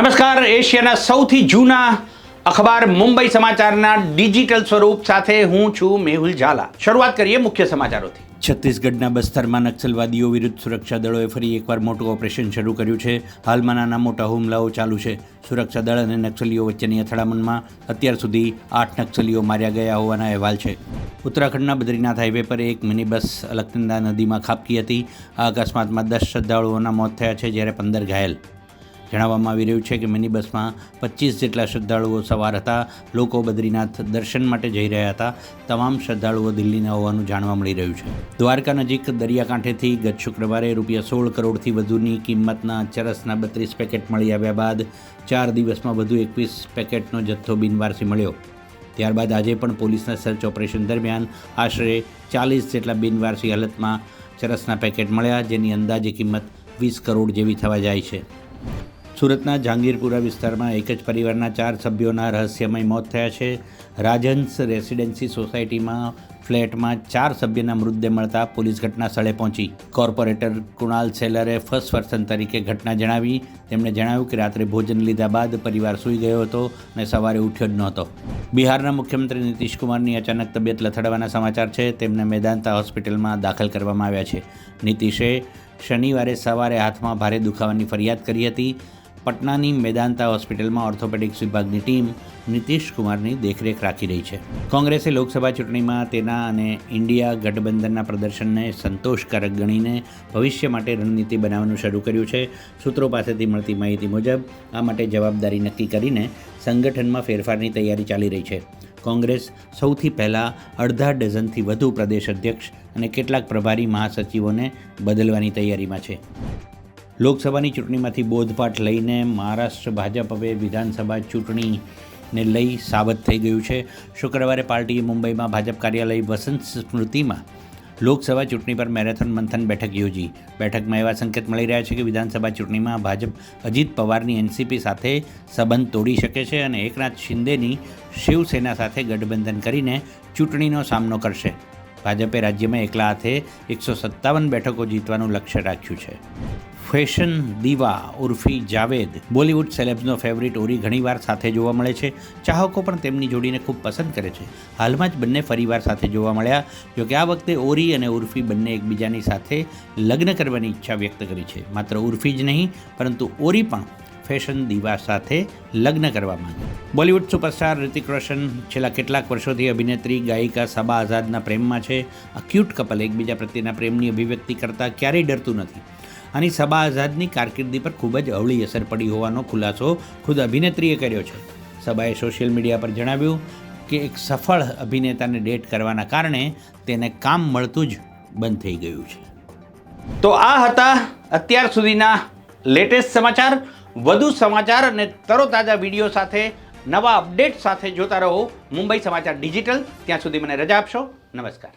નમસ્કાર, એશિયાના સૌથી જૂના અખબાર મુંબઈ સમાચારના ડિજિટલ સ્વરૂપ સાથે હું છું મેહુલ ઝાલા. શરૂઆત કરીએ મુખ્ય સમાચારોથી. છત્તીસગઢના બસ્તરમાં નક્સલવાદીઓ વિરુદ્ધ સુરક્ષા દળોએ ફરી એકવાર મોટું ઓપરેશન શરૂ કર્યું છે. હાલમાં નાના મોટા હુમલાઓ ચાલુ છે. સુરક્ષા દળ અને નક્સલીઓ વચ્ચેની અથડામણમાં અત્યાર સુધી આઠ નક્સલીઓ માર્યા ગયા હોવાના અહેવાલ છે. ઉત્તરાખંડના બદ્રીનાથ હાઈવે પર એક મિની બસ અલકનંદા નદીમાં ખાબકી હતી. આ અકસ્માતમાં દસ શ્રદ્ધાળુઓના મોત થયા છે, જ્યારે પંદર ઘાયલ. જણાવવામાં આવી રહ્યું છે કે મિની બસમાં પચીસ જેટલા શ્રદ્ધાળુઓ સવાર હતા. લોકો બદ્રીનાથ દર્શન માટે જઈ રહ્યા હતા. તમામ શ્રદ્ધાળુઓ દિલ્હીના હોવાનું જાણવા મળી રહ્યું છે. દ્વારકા નજીક દરિયાકાંઠેથી ગત શુક્રવારે રૂપિયા સોળ કરોડથી વધુની કિંમતના ચરસના બત્રીસ પેકેટ મળી આવ્યા બાદ ચાર દિવસમાં વધુ એકવીસ પેકેટનો જથ્થો બિનવારસી મળ્યો. ત્યારબાદ આજે પણ પોલીસના સર્ચ ઓપરેશન દરમિયાન આશરે ચાલીસ જેટલા બિનવારસી હાલતમાં ચરસના પેકેટ મળ્યા, જેની અંદાજે કિંમત વીસ કરોડ જેવી થવા જાય છે. સુરતના જહાંગીરપુરા વિસ્તારમાં એક જ પરિવારના ચાર સભ્યોના રહસ્યમય મોત થયા છે. રાજહંસ રેસિડેન્સી સોસાયટીમાં ફ્લેટમાં ચાર સભ્યના મૃતદેહ મળતા પોલીસ ઘટના સ્થળે પહોંચી. કોર્પોરેટર કુણાલ સેલરે ફર્સ્ટ પર્સન તરીકે ઘટના જણાવી. તેમણે જણાવ્યું કે રાત્રે ભોજન લીધા બાદ પરિવાર સૂઈ ગયો હતો અને સવારે ઉઠ્યો જ નહોતો. બિહારના મુખ્યમંત્રી નીતિશ કુમારની અચાનક તબિયત લથડવાના સમાચાર છે. તેમને મેદાંતા હોસ્પિટલમાં દાખલ કરવામાં આવ્યા છે. નીતિશે શનિવારે સવારે હાથમાં ભારે દુખાવાની ફરિયાદ કરી હતી. પટનાની મેદાંતા હોસ્પિટલમાં ઓર્થોપેડિક્સ વિભાગની ટીમ નીતિશ કુમારની દેખરેખ રાખી રહી છે. કોંગ્રેસે લોકસભા ચૂંટણીમાં તેના અને ઇન્ડિયા ગઠબંધનના પ્રદર્શનને સંતોષકારક ગણીને ભવિષ્ય માટે રણનીતિ બનાવવાનું શરૂ કર્યું છે. સૂત્રો પાસેથી મળતી માહિતી મુજબ, આ માટે જવાબદારી નક્કી કરીને સંગઠનમાં ફેરફારની તૈયારી ચાલી રહી છે. કોંગ્રેસ સૌથી પહેલાં અડધા ડઝનથી વધુ પ્રદેશ અધ્યક્ષ અને કેટલાક પ્રભારી મહાસચિવોને બદલવાની તૈયારીમાં છે. લોકસભાની ચૂંટણીમાંથી બોધપાઠ લઈને મહારાષ્ટ્ર ભાજપ હવે વિધાનસભા ચૂંટણીને લઈ સાબત થઈ ગયું છે. શુક્રવારે પાર્ટીએ મુંબઈમાં ભાજપ કાર્યાલય વસંત સ્મૃતિમાં લોકસભા ચૂંટણી પર મેરેથોન મંથન બેઠક યોજી. બેઠકમાં એવા સંકેત મળી રહ્યા છે કે વિધાનસભા ચૂંટણીમાં ભાજપ અજીત પવારની એનસીપી સાથે સંબંધ તોડી શકે છે અને એકનાથ શિંદેની શિવસેના સાથે ગઠબંધન કરીને ચૂંટણીનો સામનો કરશે. ભાજપે રાજ્યમાં એકલા હાથે એકસો સત્તાવન બેઠકો જીતવાનું લક્ષ્ય રાખ્યું છે. Fashion diva Urfi Javed Bollywood સેલેબ્સનો favourite Orry ઘણીવાર સાથે જોવા મળે છે. ચાહકો પણ તેમની જોડીને ખૂબ પસંદ કરે છે. હાલમાં જ બંને ફરીવાર સાથે જોવા મળ્યા જોકે આ વખતે ઓરી અને ઉર્ફી બંને એકબીજાની સાથે લગ્ન કરવાની ઈચ્છા વ્યક્ત કરી છે. માત્ર ઉર્ફી જ નહીં, પરંતુ ઓરી પણ ફેશન દીવા સાથે લગ્ન કરવા માંગે. બોલિવૂડ સુપરસ્ટાર રિતિક રોશન છેલ્લા કેટલાક વર્ષોથી અભિનેત્રી, ગાયિકા, સબા આઝાદના પ્રેમમાં છે. આ ક્યુટ કપલ એકબીજા પ્રત્યેના પ્રેમની અભિવ્યક્તિ કરતાં ક્યારેય ડરતું નથી. આની સબા આઝાદની કારકિર્દી પર ખૂબ જ અવળી અસર પડી હોવાનો ખુલાસો ખુદ અભિનેત્રીએ કર્યો છે. સબાએ સોશિયલ મીડિયા પર જણાવ્યું કે એક સફળ અભિનેતાને ડેટ કરવાના કારણે તેને કામ મળતું જ બંધ થઈ ગયું છે. તો આ હતા અત્યાર સુધીના લેટેસ્ટ સમાચાર. વધુ સમાચાર અને તરોતાજા વીડિયો સાથે, નવા અપડેટ સાથે જોતા રહો. મુંબઈ સમાચાર ડિજિટલ. ત્યાં સુધી મને રજા આપશો. નમસ્કાર.